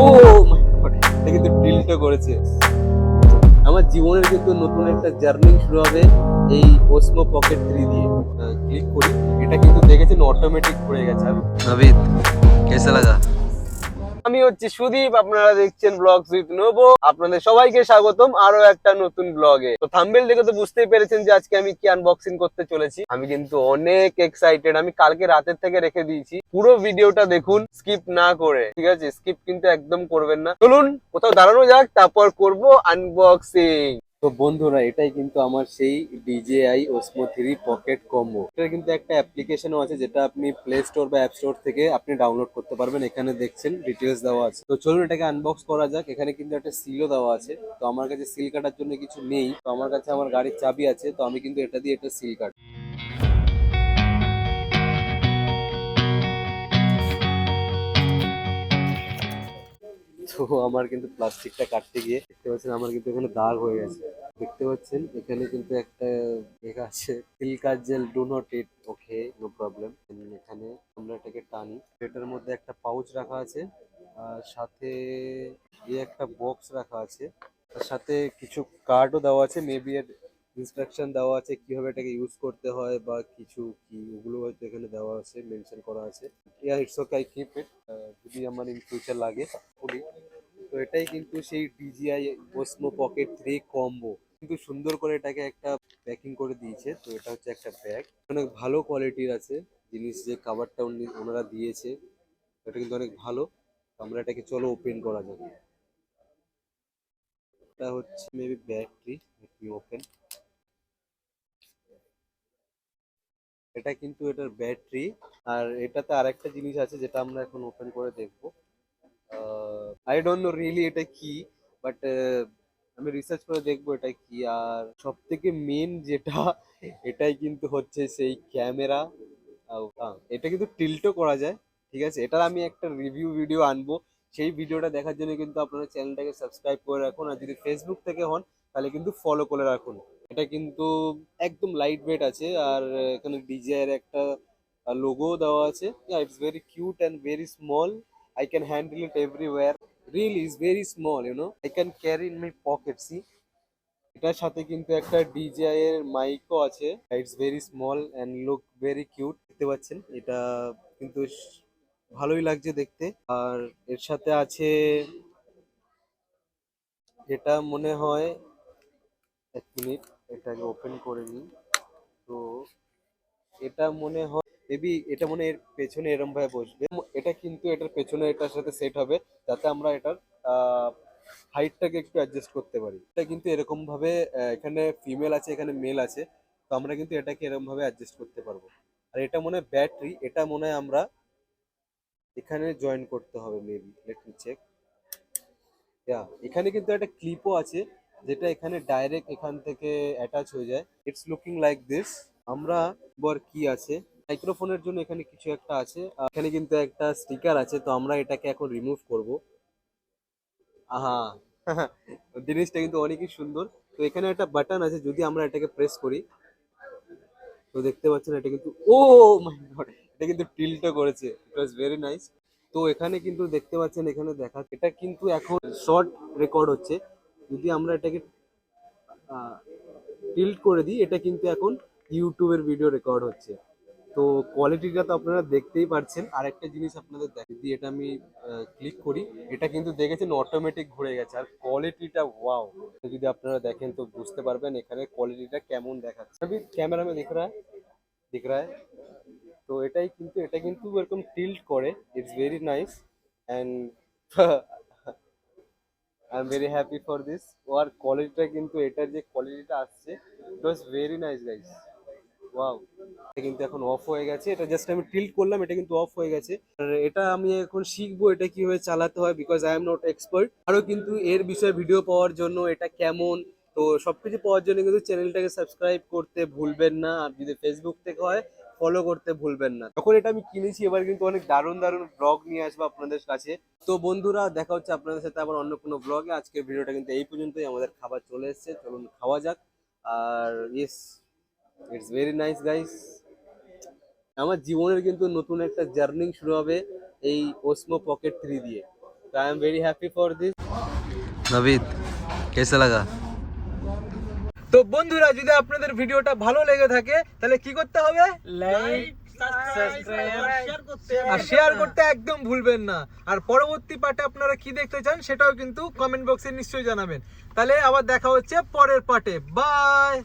ও এটা কিন্তু ডিলটা করেছে। আমার জীবনের কিন্তু নতুন একটা জার্নি শুরু হবে এই ওসমো পকেট থ্রি দিয়ে। ক্লিক করি। এটা কিন্তু দেখেছেন অটোমেটিক পড়ে গেছে। আমি নাবিদ কেসে লাগা আমি হচ্ছে সুদীপ, আপনারা দেখছেন ব্লগ উইথ নোবো আপনাদের সবাইকে স্বাগতম আরও একটা নতুন ব্লগে তো থাম্বেল দেখে তো বুঝতেই পেরেছেন যে আজকে আমি কি আনবক্সিং করতে চলেছি। আমি কিন্তু অনেক এক্সাইটেড আমি কালকে রাতের থেকে রেখে দিয়েছি। পুরো ভিডিওটা দেখুন স্কিপ না করে, ঠিক আছে? স্কিপ কিন্তু একদম করবেন না। চলুন, কোথাও দাঁড়ানো যাক, তারপর করব আনবক্সিং তো বন্ধুরা, এটাই কিন্তু আমার সেই DJI Osmo three pocket combo এটা কিন্তু একটা অ্যাপ্লিকেশনও আছে যেটা আপনি প্লে স্টোর বা অ্যাপ স্টোর থেকে আপনি ডাউনলোড করতে পারবেন। এখানে দেখছেন ডিটেলস দেওয়া আছে। তো চলুন এটাকে আনবক্স করা যাক। এখানে কিন্তু একটা সিলও দেওয়া আছে। তো আমার কাছে সিল কাটার জন্য কিছু নেই। তো আমার কাছে আমার গাড়ির চাবি আছে। তো আমি কিন্তু এটা দিয়ে এটা সিল কাট তো আমার কিন্তু প্লাস্টিকটা কাটতে গিয়ে দেখতে পাচ্ছেন আমার কিন্তু এখানে দাগ হয়ে গেছে। দেখতে পাচ্ছেন, এখানে কিন্তু একটা লেখা আছে silica gel, do not eat okay, no problem. এখানে আমরা এটাকে টানি। এটার মধ্যে একটা পাউচ রাখা আছে, আর সাথে এই একটা বক্স রাখা আছে তার সাথে কিছু কার্ডও দেওয়া আছে। মেবি এর ইনস্ট্রাকশন দেওয়া আছে কীভাবে এটাকে ইউজ করতে হয় বা কিছু কি, ওগুলো হয়তো এখানে দেওয়া আছে মেনশন করা আছে। Yeah it's okay I keep it যদি আমার ইন ফিউচার লাগে এটাই কিন্তু সেই DJI Osmo pocket three combo কিন্তু সুন্দর করে এটাকে একটা প্যাকিং করে দিয়েছে, তো এটা হচ্ছে একটা ব্যাগ অনেক ভালো কোয়ালিটির আছে, জিনিস যে কাভারটা ওনারা দিয়েছে, এটা কিন্তু অনেক ভালো। তো আমরা এটাকে, চলো ওপেন করা যাবে এটা হচ্ছে মেবি ব্যাটারি ওপেন এটা কিন্তু এটার ব্যাটারি আর এটাতে আরেকটা জিনিস আছে যেটা আমরা এখন ওপেন করে দেখব। আই ডোন্ট নো রিয়েলি এটা কি বাট আমি রিসার্চ করে দেখব এটা কি। আর সব থেকে মেন যেটা, এটাই কিন্তু হচ্ছে সেই ক্যামেরা এটা কিন্তু টিল্টও করা যায়, ঠিক আছে? এটার আমি একটা রিভিউ ভিডিও আনব। সেই ভিডিওটা দেখার জন্য কিন্তু আপনারা চ্যানেলটাকে সাবস্ক্রাইব করে রাখুন। আর যদি ফেসবুক থেকে হন, তাহলে কিন্তু ফলো করে রাখুন। এটা কিন্তু একদম লাইট ওয়েট আছে। আর এখানে ডিজিআই এর একটা লোগো দেওয়া আছে। It's very cute and very small I can handle it everywhere. Really is very small, you know. I can carry in my pocket. See, এটার সাথে কিন্তু একটা ডিজিআই এর মাইকও আছে। It's very small and look very cute দেখতে পাচ্ছেন? এটা কিন্তু ভালোই লাগছে দেখতে। আর এর সাথে আছে এটা মনে হয় এক মিনিট এটাকে ওপেন করে নিই। তো এটা মনে হয় মেবি এটা মনে এর পেছনে এরম ভাবে বসবে। এটা কিন্তু এটার পেছনে এটার সাথে সেট হবে, যাতে আমরা এটার হাইটটাকে একটু অ্যাডজাস্ট করতে পারি। এটা কিন্তু এরকম ভাবে এখানে ফিমেল আছে, এখানে মেল আছে, তো আমরা কিন্তু এটাকে এরকম ভাবে অ্যাডজাস্ট করতে পারব। আর এটা মনে হয় ব্যাটারি এটা মনে হয় আমরা এখানে জয়েন করতে হবে maybe let me check yeah এখানে কিন্তু একটা ক্লিপও আছে, যেটা এখানে ডাইরেক্ট এখান থেকে অ্যাটাচ হয়ে যায়। ইটস লুকিং লাইক দিস আমরা বর কি আছে। মাইক্রোফোনের জন্য এখানে কিছু একটা আছে। এখানে কিন্তু একটা স্টিকার আছে, তো আমরা এটাকে এখন রিমুভ করব। আহা, জিনিসটা কিন্তু অনেকই সুন্দর। তো এখানে একটা বাটন আছে, যদি আমরা এটাকে প্রেস করি, তো দেখতে পাচ্ছেন এটা কিন্তু, ও মাই গড এটা কিন্তু টিল্টও করেছে। ইট ওয়াজ ভেরি নাইস তো এখানে কিন্তু দেখতে পাচ্ছেন, এখানে দেখা, এটা কিন্তু এখন শর্ট রেকর্ড হচ্ছে। যদি আমরা এটাকে টিল্ট করে দিই, এটা কিন্তু এখন ইউটিউবের ভিডিও রেকর্ড হচ্ছে। তো কোয়ালিটিটা তো আপনারা দেখতেই পারছেন। আর একটা জিনিস আপনাদের দেখ যদি এটা আমি ক্লিক করি, এটা কিন্তু দেখেছেন অটোমেটিক ঘুরে গেছে। আর কোয়ালিটিটা ওয়াও যদি আপনারা দেখেন তো বুঝতে পারবেন এখানে কোয়ালিটিটা কেমন দেখাচ্ছে। আমি ক্যামেরামে দেখ রা দিক রা তো এটাই কিন্তু, এটা কিন্তু এরকম টিল্ট করে। It's very nice and I am very happy for this ওর কোয়ালিটিটা কিন্তু, এটার যে কোয়ালিটিটা আসছে it was very nice guys wow এটা কিন্তু এখন অফ হয়ে গেছে। এটা জাস্ট আমি টিল্ট করলাম, এটা কিন্তু অফ হয়ে গেছে। আর এটা আমি এখন শিখব, এটা কীভাবে চালাতে হয় because I am not expert আরও কিন্তু এর বিষয়ে ভিডিও পাওয়ার জন্য এটা কেমন? তো সবকিছু পাওয়ার জন্য কিন্তু চ্যানেলটাকে সাবস্ক্রাইব করতে ভুলবেন না। আর যদি ফেসবুক থেকে হয় ফলো করতে ভুলবেন না। যখন এটা আমি কিনেছি, এবার কিন্তু অনেক দারুণ দারুণ ব্লগ নিয়ে আসব আপনাদের কাছে। তো বন্ধুরা, দেখা হচ্ছে আপনাদের সাথে আবার অন্য কোনো ব্লগে আজকের ভিডিওটা কিন্তু এই পর্যন্তই। আমাদের খাবার চলে এসেছে। চলুন খাওয়া যাক। আর yes it's very nice guys আমার জীবনের কিন্তু নতুন একটা জার্নি শুরু হবে এই ওসমো পকেট থ্রি দিয়ে। তো I am very happy for this Navid কেসে লাগা তো বন্ধুরা যদি আপনাদের ভিডিওটা ভালো লেগে থাকে তাহলে কি করতে হবে? লাইক আর শেয়ার করতে একদম ভুলবেন না। আর পরবর্তী পার্টে আপনারা কি দেখতে চান সেটাও কিন্তু কমেন্ট বক্সে নিশ্চয়ই জানাবেন। তাহলে আবার দেখা হচ্ছে পরের পার্টে। বাই